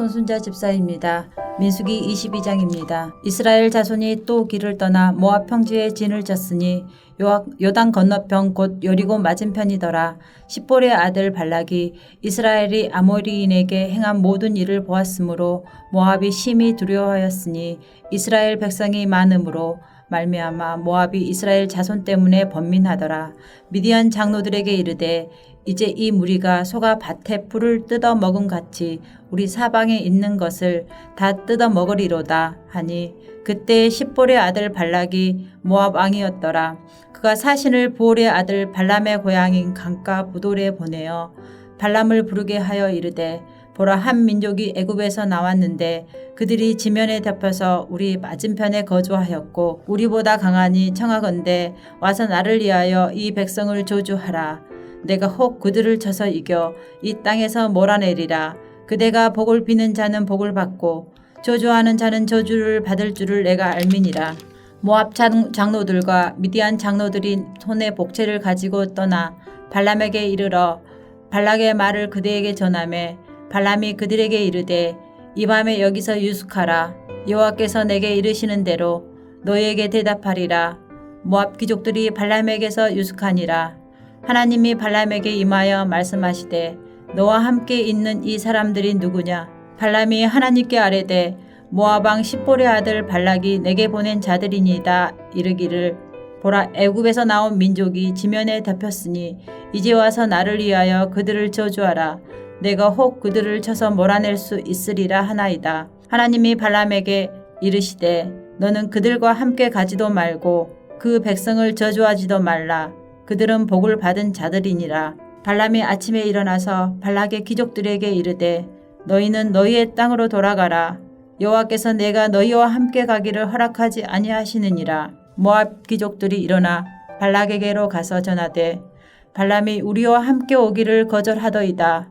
손순자 집사입니다. 민수기 22장입니다. 이스라엘 자손이 또 길을 떠나 모압 평지에 진을 쳤으니 요- 요단 건너편 곧 여리고 맞은편이더라. 십볼의 아들 발락이 이스라엘이 아모리인에게 행한 모든 일을 보았으므로 모압이 심히 두려워하였으니 이스라엘 백성이 많음으로 말미암아 모압이 이스라엘 자손 때문에 번민하더라. 미디안 장로들에게 이르되 이제 이 무리가 소가 밭에 풀을 뜯어 먹은 같이 우리 사방에 있는 것을 다 뜯어 먹으리로다 하니 그때 십볼의 아들 발락이 모압 왕이었더라. 그가 사신을 부올의 아들 발람의 고향인 강가 부돌에 보내어 발람을 부르게 하여 이르되 보라 한 민족이 애굽에서 나왔는데 그들이 지면에 덮여서 우리 맞은편에 거주하였고 우리보다 강하니 청하건대 와서 나를 위하여 이 백성을 조주하라. 내가 혹 그들을 쳐서 이겨 이 땅에서 몰아내리라. 그대가 복을 비는 자는 복을 받고 저주하는 자는 저주를 받을 줄을 내가 알미니라. 모압 장- 장로들과 미디안 장로들이 손에 복채를 가지고 떠나 발람에게 이르러 발락의 말을 그대에게 전하매 발람이 그들에게 이르되 이 밤에 여기서 유숙하라. 여호와께서 내게 이르시는 대로 너희에게 대답하리라. 모압 귀족들이 발람에게서 유숙하니라. 하나님이 발람에게 임하여 말씀하시되 너와 함께 있는 이 사람들이 누구냐? 발람이 하나님께 아뢰되 왕 십볼의 아들 발락이 내게 보낸 자들이니이다 이르기를 보라 애굽에서 나온 민족이 지면에 덮였으니 이제 와서 나를 위하여 그들을 저주하라 내가 혹 그들을 쳐서 몰아낼 수 있으리라 하나이다. 하나님이 발람에게 이르시되 너는 그들과 함께 가지도 말고 그 백성을 저주하지도 말라. 그들은 복을 받은 자들이니라. 발람이 아침에 일어나서 발락의 귀족들에게 이르되 너희는 너희의 땅으로 돌아가라. 여호와께서 내가 너희와 함께 가기를 허락하지 아니하시느니라. 모압 귀족들이 일어나 발락에게로 가서 전하되 발람이 우리와 함께 오기를 거절하더이다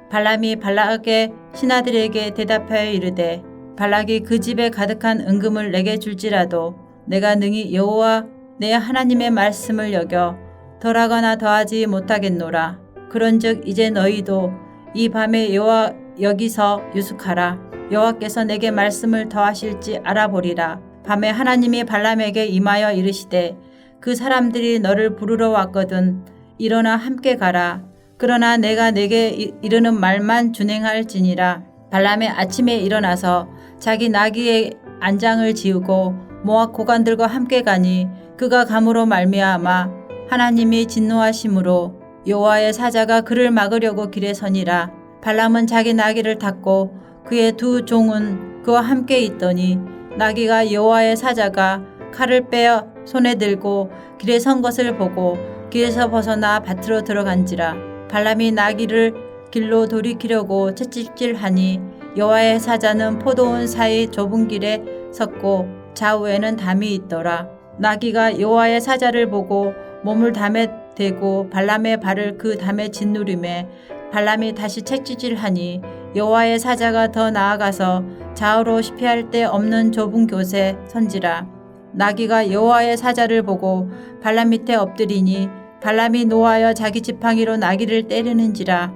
발람이 발락의 신하들에게 대답하여 이르되 발락이 그 집에 가득한 은금을 내게 줄지라도 내가 능히 여호와 내 하나님의 말씀을 여겨 덜하거나 더하지 못하겠노라. 그런즉 이제 너희도 이 밤에 여호와 여기서 유숙하라. 여호와께서 내게 말씀을 더하실지 알아보리라. 밤에 하나님이 발람에게 임하여 이르시되 그 사람들이 너를 부르러 왔거든 일어나 함께 가라. 그러나 내가 내게 이- 이르는 말만 준행할지니라. 발람의 아침에 일어나서 자기 나귀의 안장을 지우고 모압 고관들과 함께 가니 그가 감으로 말미암아 하나님이 진노하심으로 여호와의 사자가 그를 막으려고 길에 서니라. 발람은 자기 나귀를 탔고 그의 두 종은 그와 함께 있더니 나귀가 여호와의 사자가 칼을 빼어 손에 들고 길에 선 것을 보고 길에서 벗어나 밭으로 들어간지라 발람이 나귀를 길로 돌이키려고 채찍질하니 여호와의 사자는 포도원 사이 좁은 길에 섰고 좌우에는 담이 있더라. 나귀가 여호와의 사자를 보고 몸을 담에 대고 발람의 발을 그 담에 짓누림에 발람이 다시 채찍질하니 여호와의 사자가 더 나아가서 좌우로 피할 데 없는 좁은 곳에 선지라. 나귀가 여호와의 사자를 보고 발람 밑에 엎드리니 발람이 노하여 자기 지팡이로 나귀를 때리는지라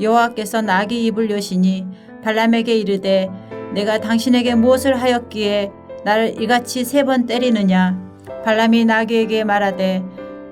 여호와께서 나귀 입을 여시니 발람에게 이르되 내가 당신에게 무엇을 하였기에 나를 이같이 세 번 때리느냐? 발람이 나귀에게 말하되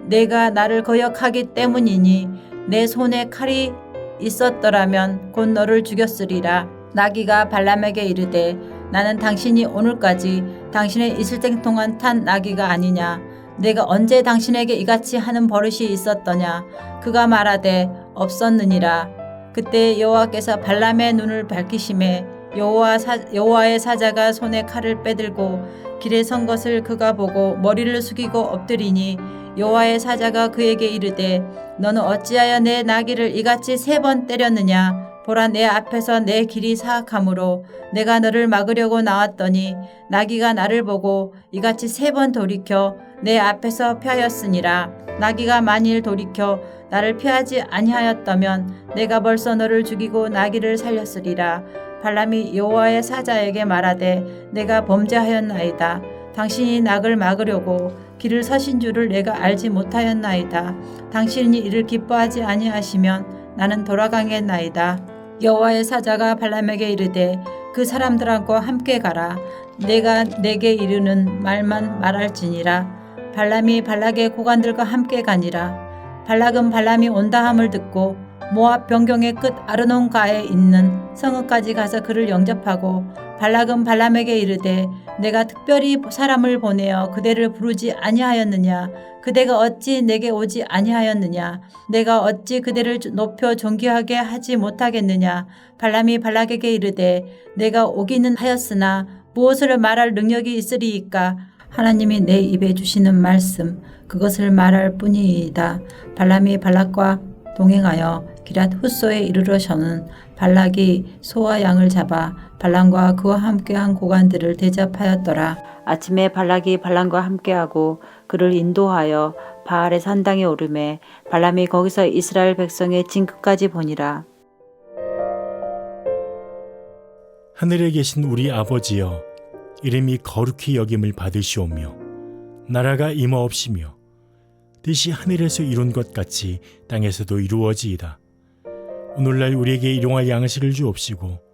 내가 나를 거역하기 때문이니 내 손에 칼이 있었더라면 곧 너를 죽였으리라. 나귀가 발람에게 이르되 나는 당신이 오늘까지 당신의 때 동안 탄 나귀가 아니냐 내가 언제 당신에게 이같이 하는 버릇이 있었더냐? 그가 말하되 없었느니라. 그때 여호와께서 발람의 눈을 밝히심에 여호와 사, 여호와의 사자가 손에 칼을 빼들고 길에 선 것을 그가 보고 머리를 숙이고 엎드리니 여호와의 사자가 그에게 이르되 너는 어찌하여 내 나귀를 이같이 세 번 때렸느냐 보라 내 앞에서 내 길이 사악함으로 내가 너를 막으려고 나왔더니 나귀가 나를 보고 이같이 세 번 돌이켜 내 앞에서 피하였으니라. 나귀가 만일 돌이켜 나를 피하지 아니하였다면 내가 벌써 너를 죽이고 나귀를 살렸으리라. 발람이 여호와의 사자에게 말하되 내가 범죄하였나이다. 당신이 낙을 막으려고 길을 서신 줄을 내가 알지 못하였나이다. 당신이 이를 기뻐하지 아니하시면 나는 돌아가겠나이다 여호와의 사자가 발람에게 이르되 그 사람들하고 함께 가라. 내가 내게 이르는 말만 말할지니라. 발람이 발락의 고관들과 함께 가니라. 발락은 발람이 온다 함을 듣고 모압 변경의 끝 아르논가에 있는 성읍까지 가서 그를 영접하고 발락은 발람에게 이르되 내가 특별히 사람을 보내어 그대를 부르지 아니하였느냐? 그대가 어찌 내게 오지 아니하였느냐? 내가 어찌 그대를 높여 존귀하게 하지 못하겠느냐? 발람이 발락에게 이르되 내가 오기는 하였으나 무엇을 말할 능력이 있으리이까? 하나님이 내 입에 주시는 말씀 그것을 말할 뿐이이다. 발람이 발락과 동행하여 기랏 후소에 이르러서는 발락이 소와 양을 잡아 발람과 그와 함께한 고관들을 대접하였더라. 아침에 발락이 발람과 함께하고 그를 인도하여 바알의 산당에 오르매 발람이 거기서 이스라엘 백성의 징크까지 보니라. 하늘에 계신 우리 아버지여 이름이 거룩히 여김을 받으시오며 나라가 임하옵시며 뜻이 하늘에서 이룬 것 같이 땅에서도 이루어지이다. 오늘날 우리에게 일용할 양식을 주옵시고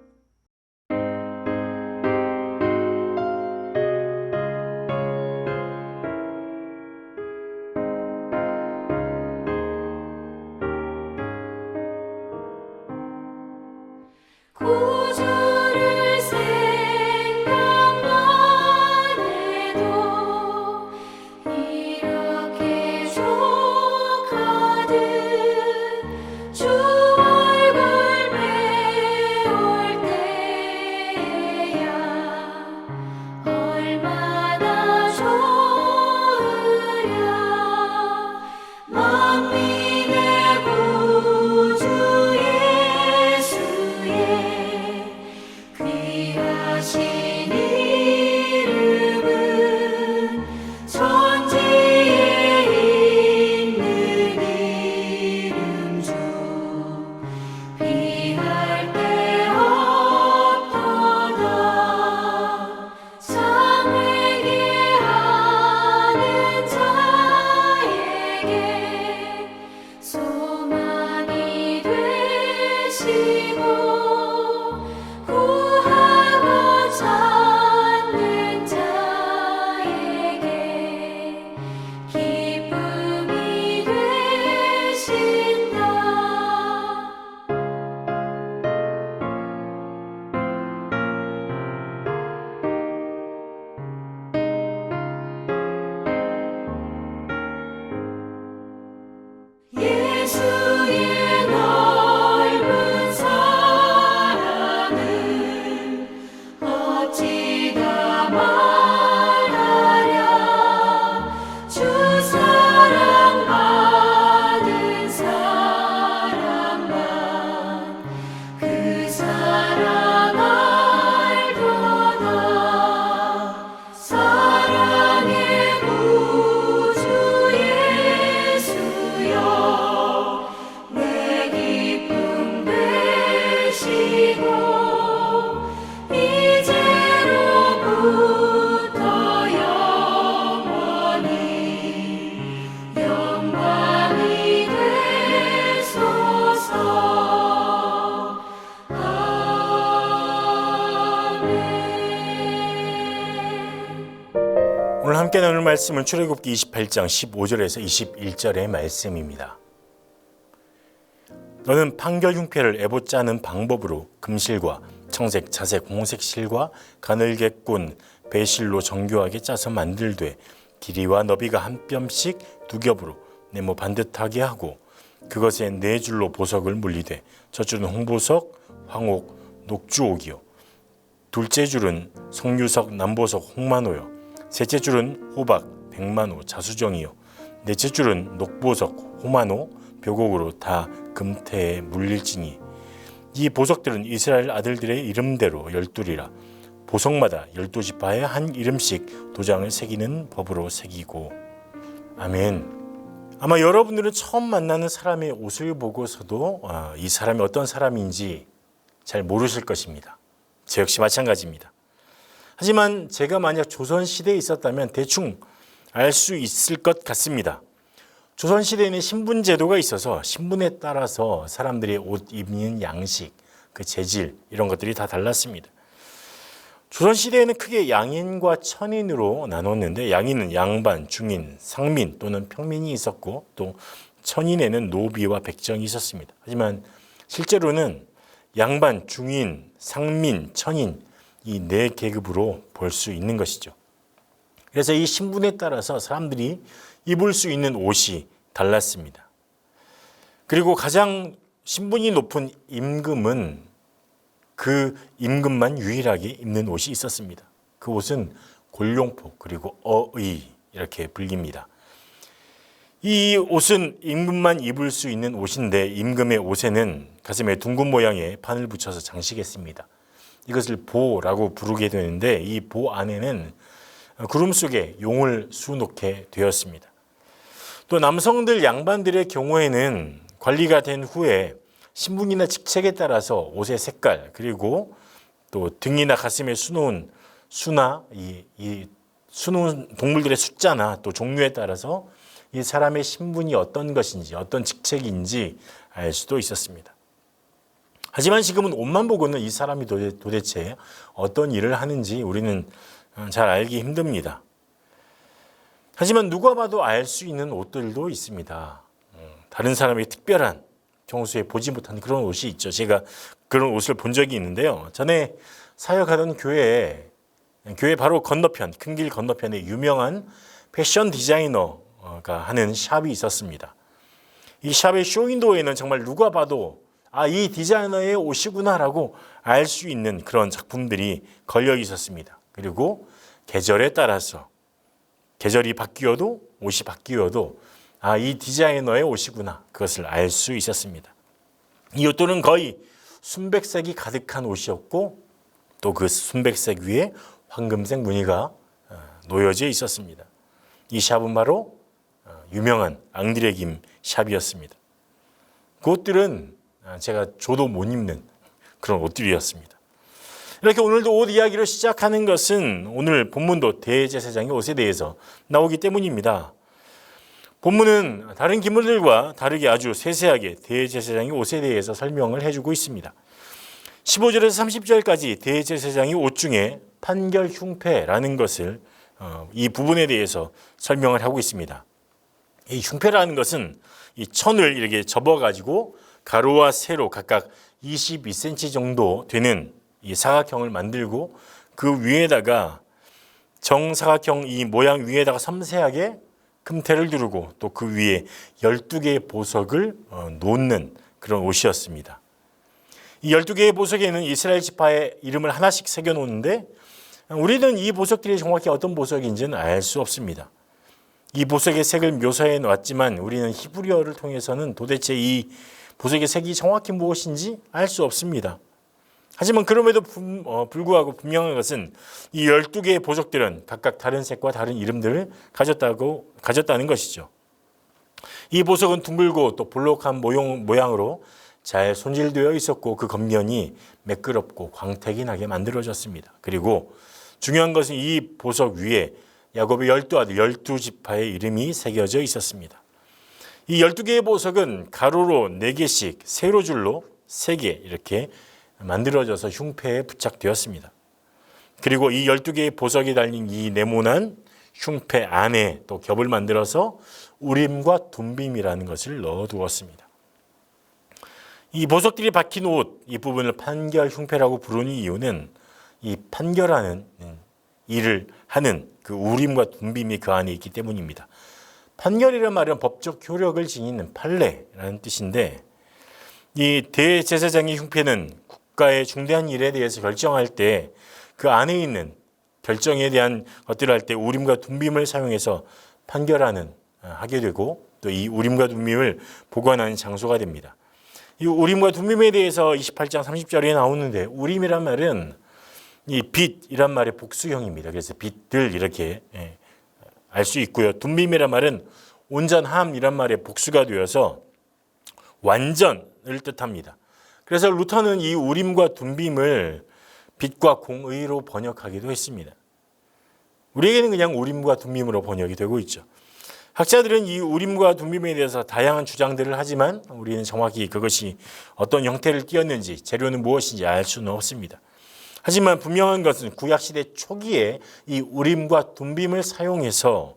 함께 나눌 말씀은 출애굽기 28장 15절에서 21절의 말씀입니다. 너는 판결 흉패를 애보 짜는 방법으로 금실과 청색, 자색, 홍색 실과 가늘게 꼰 배실로 정교하게 짜서 만들되 길이와 너비가 한 뼘씩 두 겹으로 네모 반듯하게 하고 그것에 네 줄로 보석을 물리되 첫 줄은 홍보석, 황옥, 녹주옥이요 둘째 줄은 송유석, 남보석, 홍만호요 셋째 줄은 호박, 백만호, 자수정이요 넷째 줄은 녹보석, 호만호, 묘곡으로 다 금태에 물릴지니 이 보석들은 이스라엘 아들들의 이름대로 열둘이라 보석마다 열두 지파에 한 이름씩 도장을 새기는 법으로 새기고 아멘. 아마 여러분들은 처음 만나는 사람의 옷을 보고서도 아, 이 사람이 어떤 사람인지 잘 모르실 것입니다. 저 역시 마찬가지입니다. 하지만 제가 만약 조선 시대에 있었다면 대충 알 수 있을 것 같습니다. 조선 시대에는 신분 제도가 있어서 신분에 따라서 사람들의 옷 입는 양식, 그 재질 이런 것들이 다 달랐습니다. 조선 시대에는 크게 양인과 천인으로 나눴는데 양인은 양반, 중인, 상민 또는 평민이 있었고 또 천인에는 노비와 백정이 있었습니다. 하지만 실제로는 양반, 중인, 상민, 천인 이 네 계급으로 볼 수 있는 것이죠. 그래서 이 신분에 따라서 사람들이 입을 수 있는 옷이 달랐습니다. 그리고 가장 신분이 높은 임금은 그 임금만 유일하게 입는 옷이 있었습니다. 그 옷은 골룡포 그리고 어의 이렇게 불립니다. 이 옷은 임금만 입을 수 있는 옷인데 임금의 옷에는 가슴에 둥근 모양의 판을 붙여서 장식했습니다. 이것을 보라고 부르게 되는데 이 보 안에는 구름 속에 용을 수놓게 되었습니다. 또 남성들 양반들의 경우에는 관리가 된 후에 신분이나 직책에 따라서 옷의 색깔 그리고 또 등이나 가슴에 수놓은 수나 이, 이 수놓은 동물들의 숫자나 또 종류에 따라서 이 사람의 신분이 어떤 것인지 어떤 직책인지 알 수도 있었습니다. 하지만 지금은 옷만 보고는 이 사람이 도대- 도대체 어떤 일을 하는지 우리는 잘 알기 힘듭니다. 하지만 누가 봐도 알 수 있는 옷들도 있습니다. 음, 다른 사람의 특별한 평소에 보지 못한 그런 옷이 있죠. 제가 그런 옷을 본 적이 있는데요. 전에 사역하던 교회에 교회 바로 건너편 큰 길 건너편에 유명한 패션 디자이너가 하는 샵이 있었습니다. 이 샵의 쇼윈도에는 정말 누가 봐도 아 이 디자이너의 옷이구나라고 알 수 있는 그런 작품들이 걸려 있었습니다. 그리고 계절에 따라서 계절이 바뀌어도 옷이 바뀌어도 아, 이 디자이너의 옷이구나. 그것을 알 수 있었습니다. 이 옷들은 거의 순백색이 가득한 옷이었고 또 그 순백색 위에 황금색 무늬가 어, 놓여져 있었습니다. 이 샵은 바로 어, 유명한 앙드레김 샵이었습니다. 그 옷들은 아, 제가 줘도 못 입는 그런 옷들이었습니다. 이렇게 오늘도 옷 이야기를 시작하는 것은 오늘 본문도 대제사장의 옷에 대해서 나오기 때문입니다. 본문은 다른 기물들과 다르게 아주 세세하게 대제사장의 옷에 대해서 설명을 해주고 있습니다. 15절에서 30절까지 대제사장의 옷 중에 판결 흉패라는 것을 어, 이 부분에 대해서 설명을 하고 있습니다. 이 흉패라는 것은 이 천을 이렇게 접어가지고 가로와 세로 각각 22cm 정도 되는 이 사각형을 만들고 그 위에다가 정사각형 이 모양 위에다가 섬세하게 금태를 두르고 또 그 위에 12개의 보석을 어, 놓는 그런 옷이었습니다. 이 12개의 보석에는 이스라엘 지파의 이름을 하나씩 새겨 놓는데 우리는 이 보석들이 정확히 어떤 보석인지는 알 수 없습니다. 이 보석의 색을 묘사해 놨지만 우리는 히브리어를 통해서는 도대체 이 보석의 색이 정확히 무엇인지 알 수 없습니다. 하지만 그럼에도 분- 어, 불구하고 분명한 것은 이 12개의 보석들은 각각 다른 색과 다른 이름들을 가졌다고 가졌다는 것이죠. 이 보석은 둥글고 또 볼록한 모형, 모양으로 잘 손질되어 있었고 그 겉면이 매끄럽고 광택이 나게 만들어졌습니다. 그리고 중요한 것은 이 보석 위에 야곱의 열두 아들 열두 지파의 이름이 새겨져 있었습니다. 이 열두 개의 보석은 가로로 네 개씩 세로 줄로 세개 이렇게 만들어져서 흉패에 부착되었습니다. 그리고 이 12개의 보석이 달린 이 네모난 흉패 안에 또 겹을 만들어서 우림과 둠빔이라는 것을 넣어 두었습니다. 이 보석들이 박힌 옷, 이 부분을 판결 흉패라고 부르는 이유는 이 판결하는 일을 하는 그 우림과 둠빔이 그 안에 있기 때문입니다. 판결이란 말은 법적 효력을 지니는 판례라는 뜻인데 이 대제사장의 흉패는 국가의 중대한 일에 대해서 결정할 때 그 안에 있는 결정에 대한 것들을 할 때 우림과 둠빔을 사용해서 판결하는 아, 하게 되고 또 이 우림과 둠빔을 보관하는 장소가 됩니다. 이 우림과 둠빔에 대해서 28장 30절에 나오는데 우림이란 말은 이 빛이란 말의 복수형입니다. 그래서 빛들 이렇게 예, 알 수 있고요. 둠빔이란 말은 온전함이란 말의 복수가 되어서 완전을 뜻합니다. 그래서 루터는 이 우림과 둠빔을 빛과 공의로 번역하기도 했습니다. 우리에게는 그냥 우림과 둠빔으로 번역이 되고 있죠. 학자들은 이 우림과 둠빔에 대해서 다양한 주장들을 하지만 우리는 정확히 그것이 어떤 형태를 띄었는지 재료는 무엇인지 알 수는 없습니다. 하지만 분명한 것은 구약 시대 초기에 이 우림과 둠빔을 사용해서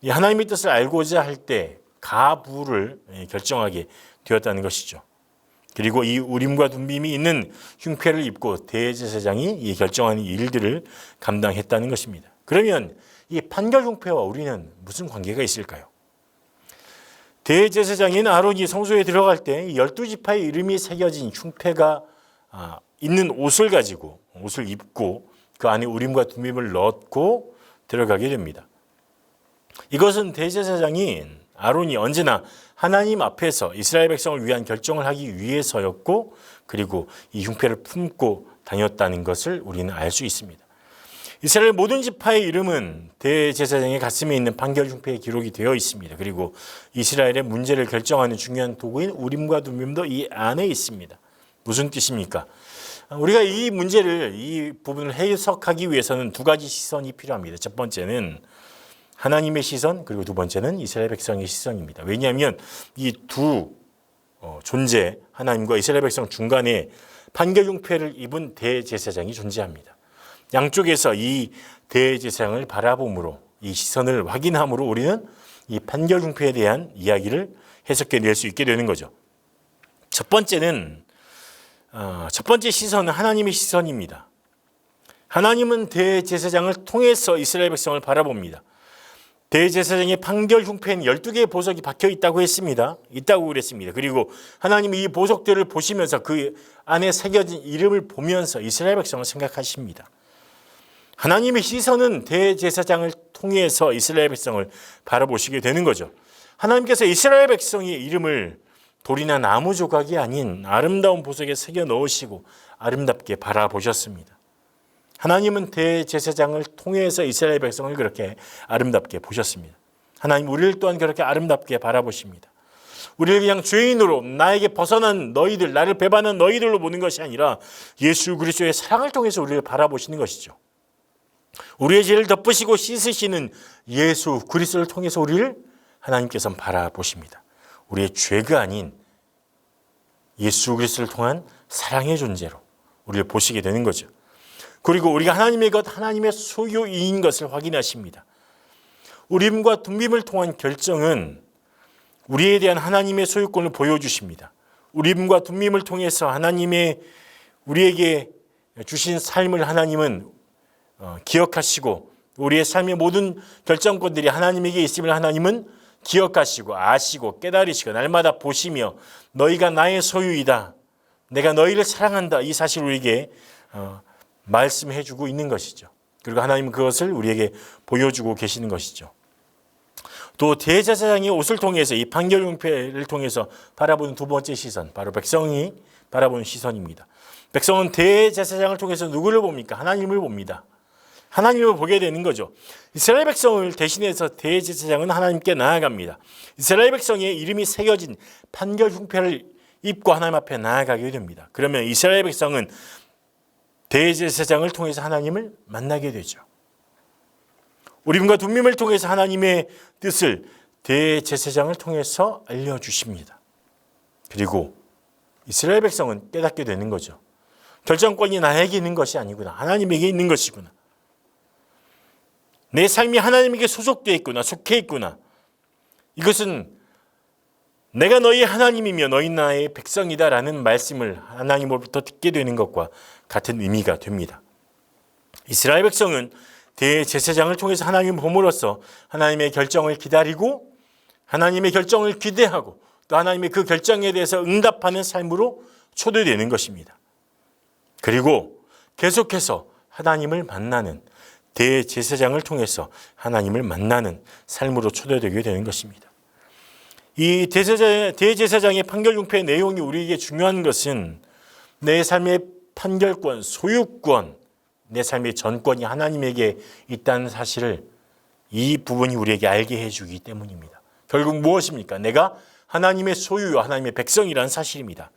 이 하나님의 뜻을 알고자 할 때 가부를 예, 결정하게 되었다는 것이죠. 그리고 이 우림과 둠빔이 있는 흉패를 입고 대제사장이 이 결정하는 일들을 감당했다는 것입니다. 그러면 이 판결 흉패와 우리는 무슨 관계가 있을까요? 대제사장인 아론이 성소에 들어갈 때 열두 지파의 이름이 새겨진 흉패가 아, 있는 옷을 가지고 옷을 입고 그 안에 우림과 둠빔을 넣고 들어가게 됩니다. 이것은 대제사장인 아론이 언제나 하나님 앞에서 이스라엘 백성을 위한 결정을 하기 위해서였고 그리고 이 흉패를 품고 다녔다는 것을 우리는 알 수 있습니다. 이스라엘 모든 지파의 이름은 대제사장의 가슴에 있는 판결 흉패에 기록이 되어 있습니다. 그리고 이스라엘의 문제를 결정하는 중요한 도구인 우림과 둠빔도 이 안에 있습니다. 무슨 뜻입니까? 우리가 이 문제를 이 부분을 해석하기 위해서는 두 가지 시선이 필요합니다. 첫 번째는 하나님의 시선 그리고 두 번째는 이스라엘 백성의 시선입니다. 왜냐하면 이두 어, 존재 하나님과 이스라엘 백성 중간에 판결 흉패를 입은 대제사장이 존재합니다. 양쪽에서 이 대제사장을 바라봄으로 이 시선을 확인함으로 우리는 이 판결 흉패에 대한 이야기를 해석해 낼 수 있게 되는 거죠. 첫 번째는 어, 첫 번째 시선은 하나님의 시선입니다. 하나님은 대제사장을 통해서 이스라엘 백성을 바라봅니다. 대제사장의 판결 흉패엔 12개의 보석이 박혀 있다고 했습니다. 있다고 그랬습니다. 그리고 하나님이 이 보석들을 보시면서 그 안에 새겨진 이름을 보면서 이스라엘 백성을 생각하십니다. 하나님의 시선은 대제사장을 통해서 이스라엘 백성을 바라보시게 되는 거죠. 하나님께서 이스라엘 백성의 이름을 돌이나 나무 조각이 아닌 아름다운 보석에 새겨 넣으시고 아름답게 바라보셨습니다. 하나님은 대제사장을 통해서 이스라엘 백성을 그렇게 아름답게 보셨습니다. 하나님 우리를 또한 그렇게 아름답게 바라보십니다. 우리를 그냥 죄인으로 나에게 벗어난 너희들, 나를 배반한 너희들로 보는 것이 아니라 예수 그리스도의 사랑을 통해서 우리를 바라보시는 것이죠. 우리의 죄를 덮으시고 씻으시는 예수 그리스도를 통해서 우리를 하나님께서는 바라보십니다. 우리의 죄가 아닌 예수 그리스도를 통한 사랑의 존재로 우리를 보시게 되는 거죠. 그리고 우리가 하나님의 것, 하나님의 소유인 것을 확인하십니다. 우림과 둠빔을 통한 결정은 우리에 대한 하나님의 소유권을 보여주십니다. 우림과 둠빔을 통해서 하나님의 우리에게 주신 삶을 하나님은 어, 기억하시고 우리의 삶의 모든 결정권들이 하나님에게 있음을 하나님은 기억하시고 아시고 깨달으시고 날마다 보시며 너희가 나의 소유이다. 내가 너희를 사랑한다. 이 사실을 우리에게 어, 말씀해 주고 있는 것이죠. 그리고 하나님은 그것을 우리에게 보여주고 계시는 것이죠. 또 대제사장이 옷을 통해서 이 판결 흉패를 통해서 바라보는 두 번째 시선, 바로 백성이 바라보는 시선입니다. 백성은 대제사장을 통해서 누구를 봅니까? 하나님을 봅니다. 하나님을 보게 되는 거죠. 이스라엘 백성을 대신해서 대제사장은 하나님께 나아갑니다. 이스라엘 백성의 이름이 새겨진 판결 흉패를 입고 하나님 앞에 나아가게 됩니다. 그러면 이스라엘 백성은 대제사장을 통해서 하나님을 만나게 되죠. 우림과 둠밈을 통해서 하나님의 뜻을 대제사장을 통해서 알려주십니다. 그리고 이스라엘 백성은 깨닫게 되는 거죠. 결정권이 나에게 있는 것이 아니구나. 하나님에게 있는 것이구나. 내 삶이 하나님에게 소속되어 있구나. 속해 있구나. 이것은 내가 너희 하나님이며 너희 나의 백성이다라는 말씀을 하나님으로부터 듣게 되는 것과 같은 의미가 됩니다. 이스라엘 백성은 대제사장을 통해서 하나님을 봄으로써 하나님의 결정을 기다리고 하나님의 결정을 기대하고 또 하나님의 그 결정에 대해서 응답하는 삶으로 초대되는 것입니다. 그리고 계속해서 하나님을 만나는 대제사장을 통해서 하나님을 만나는 삶으로 초대되게 되는 것입니다. 이 대제사장, 대제사장의 판결융패의 내용이 우리에게 중요한 것은 내 삶의 판결권, 소유권, 내 삶의 전권이 하나님에게 있다는 사실을 이 부분이 우리에게 알게 해주기 때문입니다. 결국 무엇입니까? 내가 하나님의 소유와 하나님의 백성이라는 사실입니다.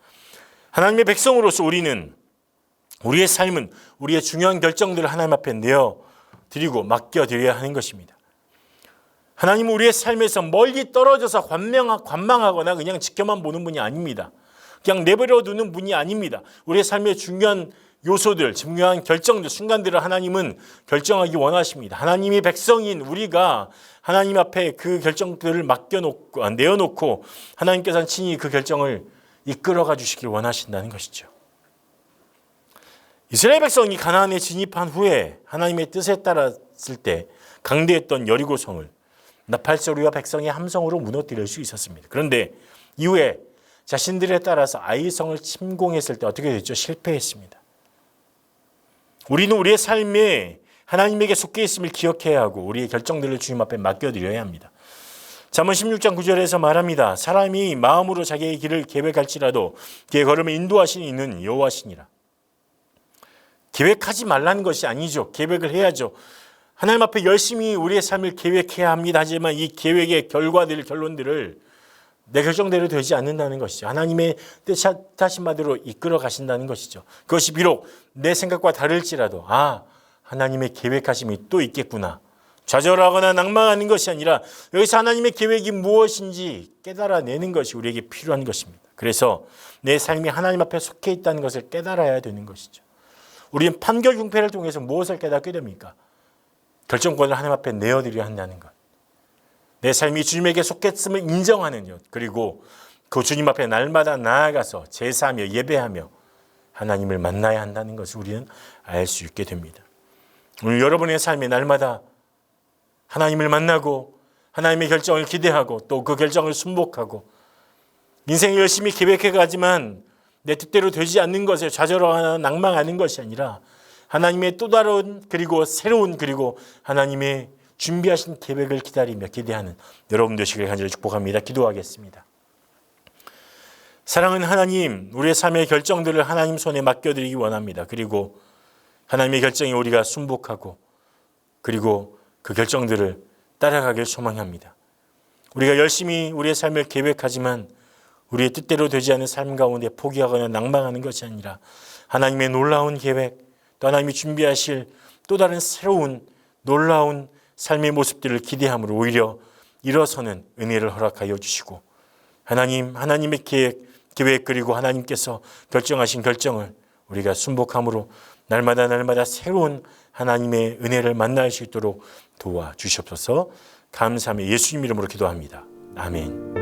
하나님의 백성으로서 우리는 우리의 삶은 우리의 중요한 결정들을 하나님 앞에 내어 드리고 맡겨 드려야 하는 것입니다. 하나님은 우리의 삶에서 멀리 떨어져서 관망, 관망하거나 그냥 지켜만 보는 분이 아닙니다. 그냥 내버려 두는 분이 아닙니다. 우리의 삶의 중요한 요소들, 중요한 결정들, 순간들을 하나님은 결정하기 원하십니다. 하나님의 백성인 우리가 하나님 앞에 그 결정들을 맡겨놓고, 아, 내어놓고 하나님께서는 친히 그 결정을 이끌어가 주시길 원하신다는 것이죠. 이스라엘 백성이 가나안에 진입한 후에 하나님의 뜻에 따랐을 때 강대했던 여리고성을 나팔 소리와 백성의 함성으로 무너뜨릴 수 있었습니다. 그런데 이후에 자신들에 따라서 아이성을 침공했을 때 어떻게 됐죠? 실패했습니다. 우리는 우리의 삶에 하나님에게 속해 있음을 기억해야 하고 우리의 결정들을 주님 앞에 맡겨드려야 합니다. 잠언 16장 9절에서 말합니다. 사람이 마음으로 자기의 길을 계획할지라도 그의 걸음을 인도하시는 이는 여호와시니라. 계획하지 말라는 것이 아니죠. 계획을 해야죠. 하나님 앞에 열심히 우리의 삶을 계획해야 합니다. 하지만 이 계획의 결과들, 결론들을 내 결정대로 되지 않는다는 것이죠. 하나님의 뜻하신 바대로 이끌어 가신다는 것이죠. 그것이 비록 내 생각과 다를지라도 아 하나님의 계획하심이 또 있겠구나. 좌절하거나 낭망하는 것이 아니라 여기서 하나님의 계획이 무엇인지 깨달아내는 것이 우리에게 필요한 것입니다. 그래서 내 삶이 하나님 앞에 속해 있다는 것을 깨달아야 되는 것이죠. 우리는 판결 융패를 통해서 무엇을 깨닫게 됩니까? 결정권을 하나님 앞에 내어드려야 한다는 것. 내 삶이 주님에게 속했음을 인정하는 것. 그리고 그 주님 앞에 날마다 나아가서 제사하며 예배하며 하나님을 만나야 한다는 것을 우리는 알 수 있게 됩니다. 오늘 여러분의 삶에 날마다 하나님을 만나고 하나님의 결정을 기대하고 또 그 결정을 순복하고 인생을 열심히 계획해 가지만 내 뜻대로 되지 않는 것에 좌절하거나 낭망하는 것이 아니라 하나님의 또 다른 그리고 새로운 그리고 하나님의 준비하신 계획을 기다리며 기대하는 여러분 되시길 간절히 축복합니다. 기도하겠습니다. 사랑은 하나님, 우리의 삶의 결정들을 하나님 손에 맡겨드리기 원합니다. 그리고 하나님의 결정에 우리가 순복하고 그리고 그 결정들을 따라가길 소망합니다. 우리가 열심히 우리의 삶을 계획하지만 우리의 뜻대로 되지 않은 삶 가운데 포기하거나 낭망하는 것이 아니라 하나님의 놀라운 계획, 또 하나님이 준비하실 또 다른 새로운 놀라운 삶의 모습들을 기대함으로 오히려 일어서는 은혜를 허락하여 주시고 하나님, 하나님의 계획, 계획 그리고 하나님께서 결정하신 결정을 우리가 순복함으로 날마다 날마다 새로운 하나님의 은혜를 만날 수 있도록 도와 주시옵소서 감사하며 예수님 이름으로 기도합니다. 아멘.